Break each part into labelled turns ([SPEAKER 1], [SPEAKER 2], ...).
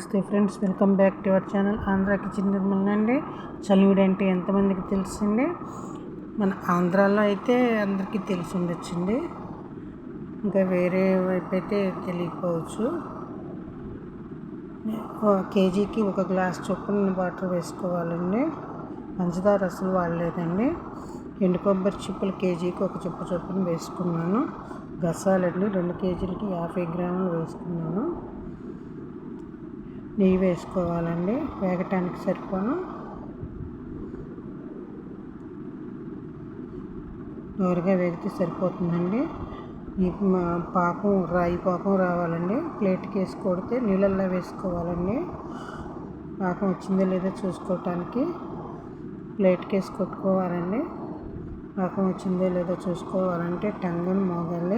[SPEAKER 1] నమస్తే friends welcome back to our channel Andhra kitchen Nirmal అండి. చలివిడి అంటే ఎంతమందికి తెలిసింది మన ఆంధ్రాలో అయితే అందరికీ తెలిసి ఉండొచ్చండి. ఇంకా వేరే వైపు అయితే తెలియకపోవచ్చు. ఒక కేజీకి ఒక గ్లాస్ చొప్పున వాటర్ వేసుకోవాలండి. పంచదార అసలు వాడలేదండి. ఎండు కొబ్బరి చిప్పలు కేజీకి ఒక చిప్ప చొప్పున వేసుకున్నాను. గసాలండి రెండు కేజీలకి యాభై గ్రాములు వేసుకున్నాను. నెయ్యి వేసుకోవాలండి. వేగటానికి సరిపోను. నోరుగా వేగితే సరిపోతుందండి. ఈ పాకం రాయి పాకం రావాలండి. ప్లేట్కి వేసి కొడితే నీళ్ళల్లో వేసుకోవాలండి. పాకం వచ్చిందో లేదో చూసుకోవటానికి ప్లేట్కి వేసి కొట్టుకోవాలండి. పాకం వచ్చిందో లేదో చూసుకోవాలంటే టంగన్ మోగల్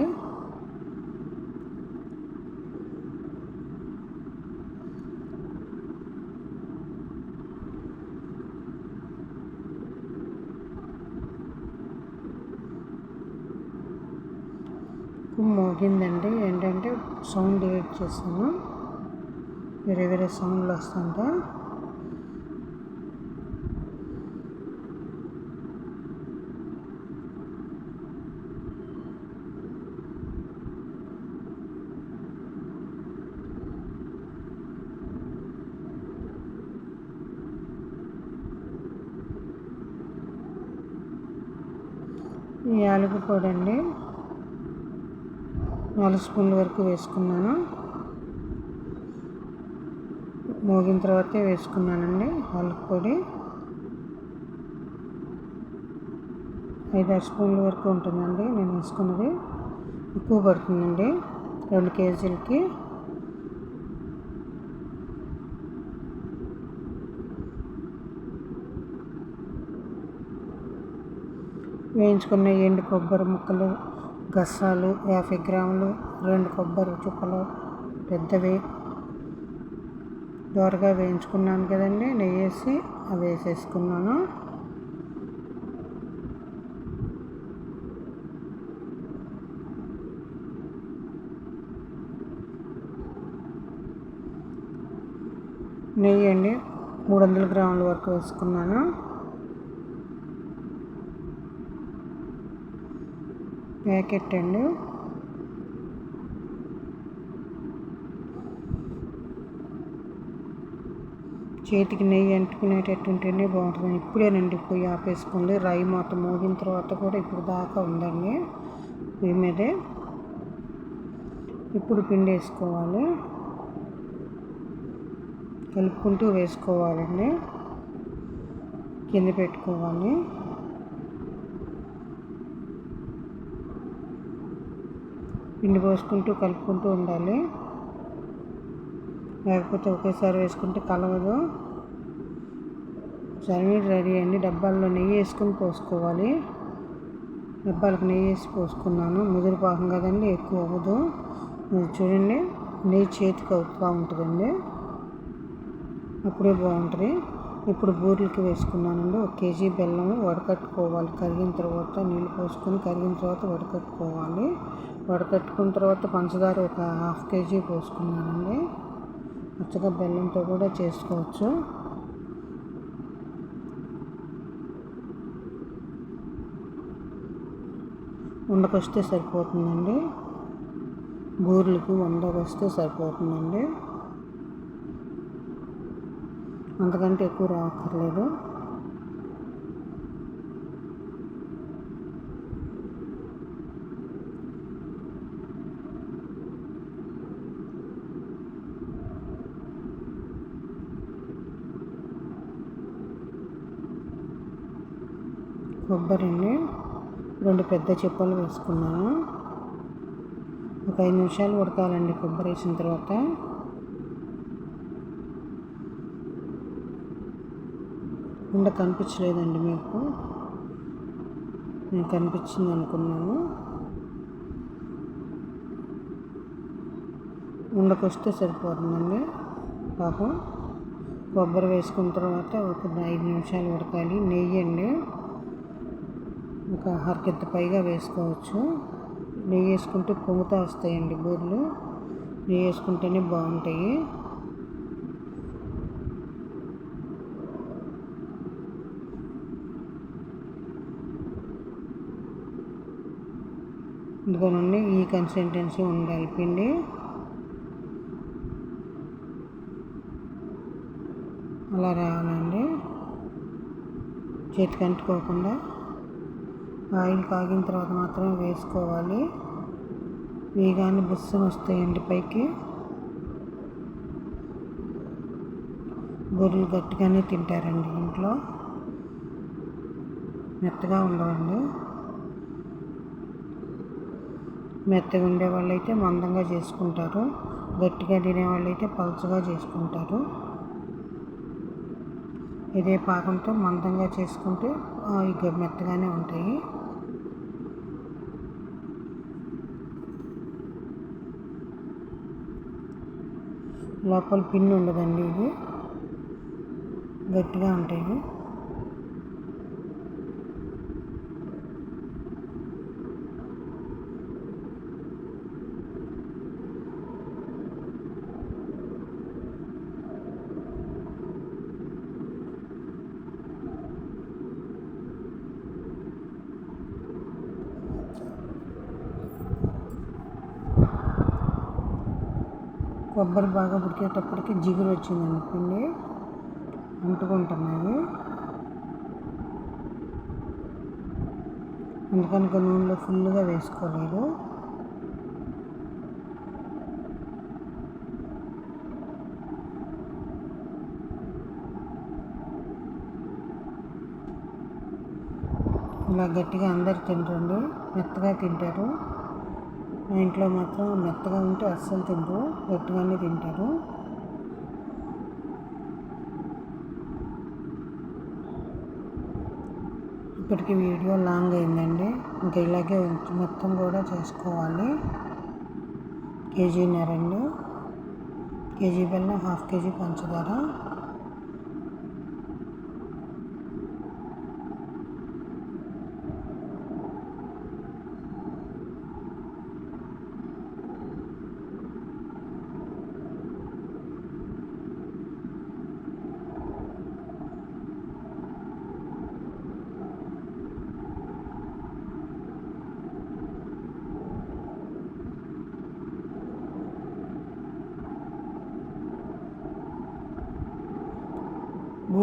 [SPEAKER 1] ముగిందండి. ఏంటంటే సౌండ్ డిలీట్ చేస్తాను వేరే వేరే సౌండ్లు వస్తుంటే యాలక పొడి అండి నాలుగు స్పూన్ల వరకు వేసుకున్నాను. మోగిన తర్వాతే వేసుకున్నానండి యాలక పొడి. ఐదారు స్పూన్ల వరకు ఉంటుందండి నేను వేసుకున్నది. ఎక్కువ పడుతుందండి రెండు కేజీలకి. వేయించుకున్న ఎండు కొబ్బరి ముక్కలు గసాలు యాభై గ్రాములు రెండు కొబ్బరి చుక్కలు పెద్దవి దోరగా వేయించుకున్నాను కదండి. నెయ్యి వేసి అవి వేసేసుకున్నాను. నెయ్యి అండి మూడు వందల గ్రాముల వరకు వేసుకున్నాను. ప్యాకెట్ అండి చేతికి నెయ్యి అంటుకునేటట్టు ఉంటేనే బాగుంటుంది ఇప్పుడేనండి పొయ్యి ఆపేసుకోండి. రాయి మూత మోగిన తర్వాత కూడా ఇప్పుడు దాకా ఉందండి. పొయ్యి మీదే ఇప్పుడు పిండి వేసుకోవాలి. కలుపుకుంటూ వేసుకోవాలండి. కింద పెట్టుకోవాలి. పిండి పోసుకుంటూ కలుపుకుంటూ ఉండాలి. లేకపోతే ఒకేసారి వేసుకుంటే కలవదు. సరే రెడీ అండి డబ్బాల్లో నెయ్యి వేసుకొని పోసుకోవాలి. డబ్బాలకు నెయ్యి వేసి పోసుకున్నాను. ముదురు పాకం కదండి ఎక్కువ అవ్వదు. చూడండి నెయ్యి చేతికి అవుతూ ఉంటుందండి. అప్పుడే బాగుంటుంది. ఇప్పుడు బూరెలకి వేసుకున్నానండి. ఒక కేజీ బెల్లం వడకట్టుకోవాలి. కరిగిన తర్వాత నీళ్ళు పోసుకొని కరిగిన తర్వాత వడకట్టుకోవాలి. వడకట్టుకున్న తర్వాత పంచదార ఒక హాఫ్ కేజీ పోసుకున్నానండి. పచ్చగా బెల్లంతో కూడా చేసుకోవచ్చు. ఉండకొస్తే సరిపోతుందండి. బూరెలకి వందకొస్తే సరిపోతుందండి. అంతకంటే ఎక్కువ రాక్కర్లేదు కొబ్బరిని రెండు పెద్ద చిప్పలు వేసుకున్నాను. ఒక ఐదు నిమిషాలు ఉడకాలండి కొబ్బరి వేసిన తర్వాత. ఉండ కనిపించలేదండి మీకు. నేను కనిపించింది అనుకున్నాను. ఉండకొస్తే సరిపోతుందండి. పాపం కొబ్బరి వేసుకున్న తర్వాత ఒక ఐదు నిమిషాలు ఉడకాలి. నెయ్యి అండి ఒక అరకెత్త పైగా వేసుకోవచ్చు. నెయ్యి వేసుకుంటే పొంగుతూ వస్తాయండి బూరెలు. నెయ్యి వేసుకుంటేనే బాగుంటాయి. ఇందుకోనండి ఈ కన్సిస్టెన్సీ ఉండాలి పిండి. అలా రావాలండి. చేతికి అంటుకోకుండా. ఆయిల్ కాగిన తర్వాత మాత్రమే వేసుకోవాలి. వేగాన్ని బుస్సన వస్తాయండి పైకి. గొర్రెలు గట్టిగానే తింటారండి ఇంట్లో. మెత్తగా ఉండవండి. మెత్తగా ఉండే వాళ్ళైతే మందంగా చేసుకుంటారు. గట్టిగా తినే వాళ్ళైతే పలుచగా చేసుకుంటారు. ఇదే పాకంతో మందంగా చేసుకుంటే ఇక మెత్తగానే ఉంటాయి. లోపల పిన్ ఉండదండి ఇది. గట్టిగా ఉంటాయి కొబ్బరి బాగా ఉడికేటప్పటికి జిగురు వచ్చింది పిండి. అంటుకుంటున్నాయి. అందుకని నూనెలో ఫుల్గా వేసుకోలేదు. ఇలా గట్టిగా అందరు తింటారు మెత్తగా తింటారు. మా ఇంట్లో మాత్రం మెత్తగా ఉంటే అస్సలు తినరు గట్టిగానే తింటారు. ఇప్పటికి వీడియో లాంగ్ అయిందండి. ఇంకా ఇలాగే మొత్తం కూడా చేసుకోవాలి. కేజీన్నరండి కేజీ బెల్లం హాఫ్ కేజీ పంచదార.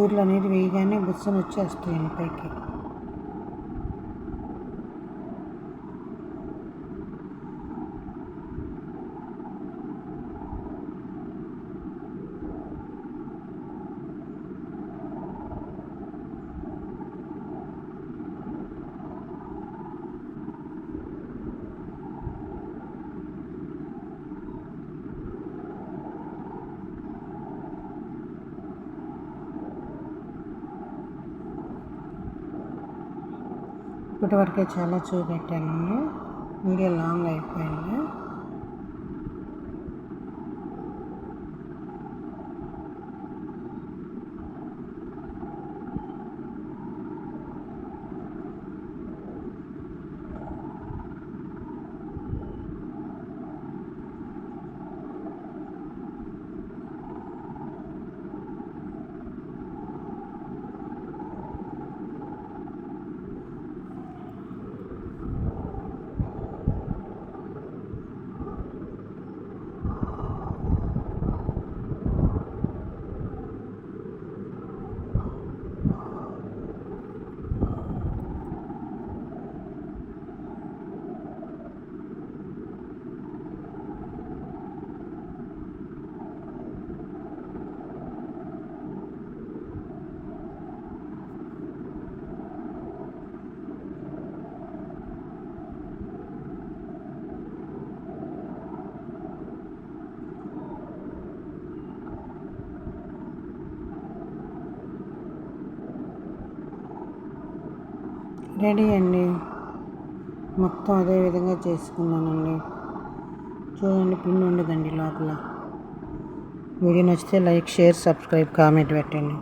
[SPEAKER 1] బూర్లు అనేది వేయగానే బుస్సను వచ్చేస్తాయండి పైకి. ఇప్పటివరకే చాలా చూపెట్టానండి. వీడియో లాంగ్ అయిపోయింది. రెడీ అండి. మొత్తం అదే విధంగా చేసుకున్నానండి. చూడండి పిన్ ఉండదండి లోపల. వీడియో నచ్చితే లైక్ షేర్ సబ్స్క్రైబ్ కామెంట్ పెట్టండి.